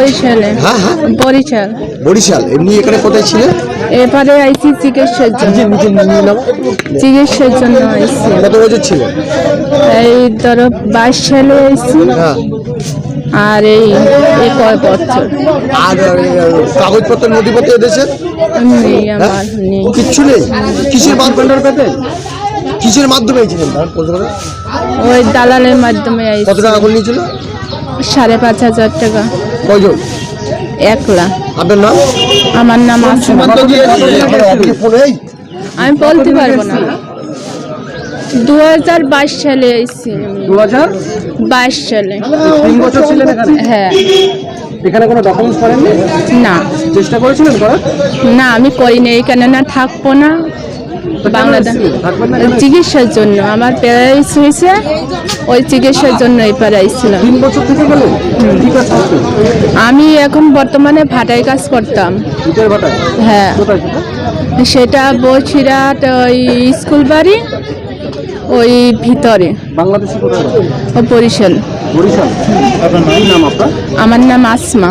বরিশালে। হ্যাঁ হ্যাঁ। বরিশাল। বরিশাল। এমনি এখানে কোথায় ছিলেন এবারে আইসি চিকিৎসার জন্য। চিকিৎসার জন্য আইসি। কত বছর ছিল? এই ধরো বাইশ সালে আইসি। হ্যাঁ। আর এই এই কয় বছর। আর কাগজপত্র নথিপত্র এদেশের? নেই আমার নেই। কিচ্ছু নেই? কিসের মাধ্যমে পেতে? কিসের মাধ্যমে? ওই দালালের মাধ্যমে কত টাকা করে নিয়েছিল? সাড়ে পাঁচ হাজার টাকা। কয়জন? একলা। আপনার নাম? আমার নাম আসমা আমি বলতে পারব না। দু হাজার বাইশ সালে আইসি দু হাজার বাইশ সালে। তিন বছর ছিলেন এখানে? হ্যাঁ। এখানে কোনো ডকুমেন্টস করেননি? না। চেষ্টা করেছিলেন করার? না আমি করিনি। এখানে না থাকব না। বাংলাদেশ? চিকিৎসার জন্য। আমার প্যারালাইস হয়েছে। ওই চিকিৎসার জন্য এই করতেন আমি এখন বর্তমানে ভাটায় কাজ করতাম। হ্যাঁ। সেটা? বছিরাট ওই স্কুল বাড়ি ওই ভিতরে? ও বরিশাল। আমার নাম আসমা।